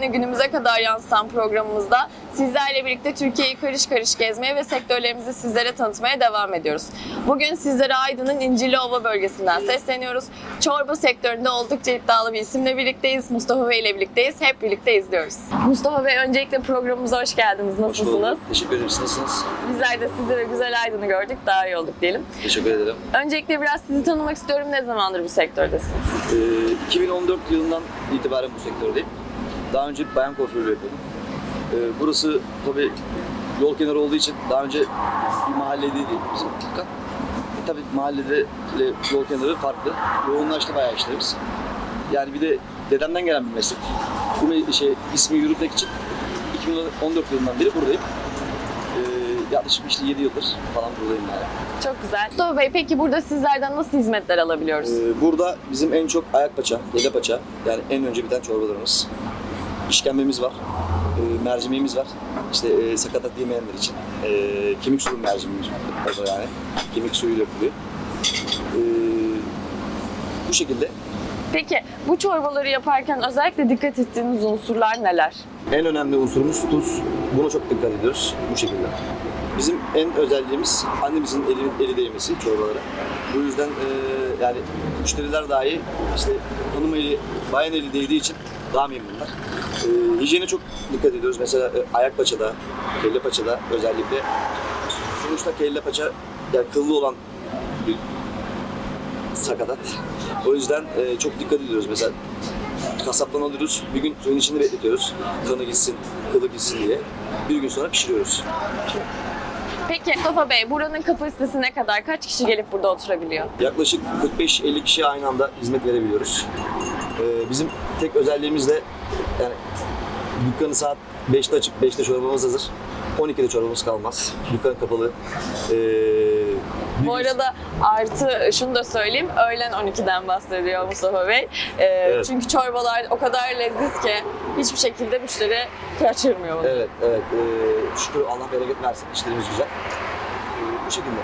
size kadar yansıtan programımızda sizlerle birlikte Türkiye'yi karış karış gezmeye ve sektörlerimizi sizlere tanıtmaya devam ediyoruz. Bugün sizlere Aydın'ın İncirliova bölgesinden sesleniyoruz. Çorba sektöründe oldukça iddialı bir isimle birlikteyiz. Mustafa Bey ile birlikteyiz. Hep birlikte izliyoruz. Mustafa Bey öncelikle programımıza hoş geldiniz. Hoş Nasılsınız? bulduk. Teşekkür ederim. Nasılsınız? Bizler de sizi ve güzel Aydın'ı gördük. Daha iyi olduk diyelim. Teşekkür ederim. Öncelikle biraz sizi tanımak istiyorum. Ne zamandır bu sektördesiniz? Ee, 2014 yılından itibaren bu sektördeyim. Daha önce bayan kuaförlüğü yapıyordum. Ee, burası tabii yol kenarı olduğu için daha önce bir mahalle değil bizim dükkan. E, tabii mahallede ile yol kenarı farklı. Yoğunlaştı bayağı işlerimiz. Yani bir de dedemden gelen bir meslek. Bu şey, ismi yürütmek için 2014 yılından beri buradayım. Ee, yaklaşık işte 7 yıldır falan buradayım yani. Çok güzel. Mustafa Bey peki burada sizlerden nasıl hizmetler alabiliyoruz? Ee, burada bizim en çok ayak paça, dede paça yani en önce biten çorbalarımız. İşkembemiz var, e, mercimeğimiz var. İşte e, sakatat yemeyenler için e, kemik suyu mercimeğimiz var o da yani. Kemik suyuyla yapılıyor. E, bu şekilde Peki bu çorbaları yaparken özellikle dikkat ettiğiniz unsurlar neler? en önemli unsurumuz tuz. Buna çok dikkat ediyoruz bu şekilde. Bizim en özelliğimiz annemizin eli, eli değmesi çorbalara. Bu yüzden e, yani müşteriler dahi işte hanım eli, bayan eli değdiği için daha memnunlar. E, hijyene çok dikkat ediyoruz. Mesela e, ayak paçada, kelle paçada özellikle. Sonuçta kelle paça yani kıllı olan bir sakatat. O yüzden e, çok dikkat ediyoruz. Mesela kasaptan alıyoruz. Bir gün suyun içinde bekletiyoruz. Kanı gitsin, kılı gitsin diye. Bir gün sonra pişiriyoruz. Peki Mustafa Bey buranın kapasitesi ne kadar? Kaç kişi gelip burada oturabiliyor? Yaklaşık 45-50 kişiye aynı anda hizmet verebiliyoruz. Ee, bizim tek özelliğimiz de yani dükkanı saat 5'te açıp 5'te çorbamız hazır. 12'de çorbamız kalmaz. Dükkan kapalı. Ee, Bu arada artı şunu da söyleyeyim. Öğlen 12'den bahsediyor Mustafa Bey. Ee, Çünkü çorbalar o kadar leziz ki hiçbir şekilde müşteri kaçırmıyor bunu. Evet, evet. Ee, şükür Allah bereket versin. İşlerimiz güzel. Ee, bu şekilde.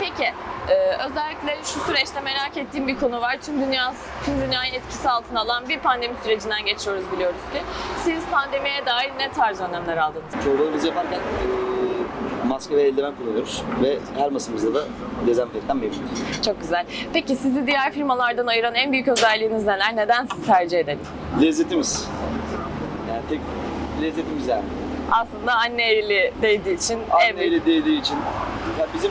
Peki e, özellikle şu süreçte merak ettiğim bir konu var. Tüm dünya tüm dünyayı etkisi altına alan bir pandemi sürecinden geçiyoruz biliyoruz ki. Siz pandemiye dair ne tarz önlemler aldınız? Çorbalarımızı yaparken ee, maske ve eldiven kullanıyoruz. Ve her masamızda da dezenfektan mevcut. Çok güzel. Peki sizi diğer firmalardan ayıran en büyük özelliğiniz neler? Neden sizi tercih edelim? Lezzetimiz. Yani tek lezzetimiz yani. Aslında anne eli değdiği için Anne büyük eli değdiği için. Ya bizim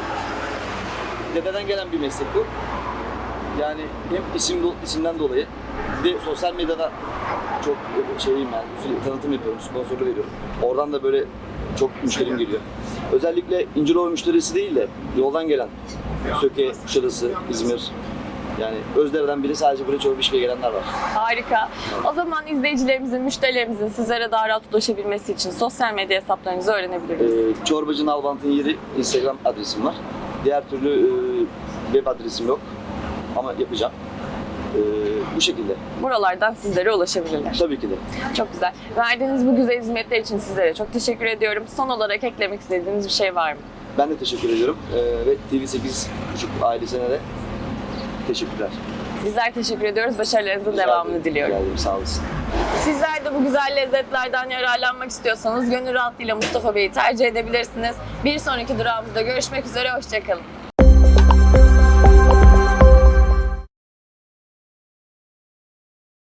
dededen gelen bir meslek bu. Yani hem isim isimden dolayı bir de sosyal medyada çok şeyim yani tanıtım yapıyorum, sponsorlu veriyorum. Oradan da böyle çok müşterim geliyor. Özellikle İncirova müşterisi değil de yoldan gelen Söke, Kuşadası, İzmir yani Özdere'den biri sadece buraya çorba içmeye gelenler var. Harika. O zaman izleyicilerimizin, müşterilerimizin sizlere daha rahat ulaşabilmesi için sosyal medya hesaplarınızı öğrenebiliriz. Ee, Çorbacı Nalbant'ın yeri Instagram adresim var. Diğer türlü e, web adresim yok ama yapacağım. Ee, bu şekilde. Buralardan sizlere ulaşabilirler. Tabii ki de. Çok güzel. Verdiğiniz bu güzel hizmetler için sizlere çok teşekkür ediyorum. Son olarak eklemek istediğiniz bir şey var mı? Ben de teşekkür ediyorum. Ee, ve TV8 ailesine de teşekkürler. Bizler teşekkür ediyoruz. Başarılarınızın Rica devamını ederim. diliyorum. Rica ederim, Sağ olasın. Sizler de bu güzel lezzetlerden yararlanmak istiyorsanız gönül rahatlığıyla Mustafa Bey'i tercih edebilirsiniz. Bir sonraki durağımızda görüşmek üzere. Hoşçakalın.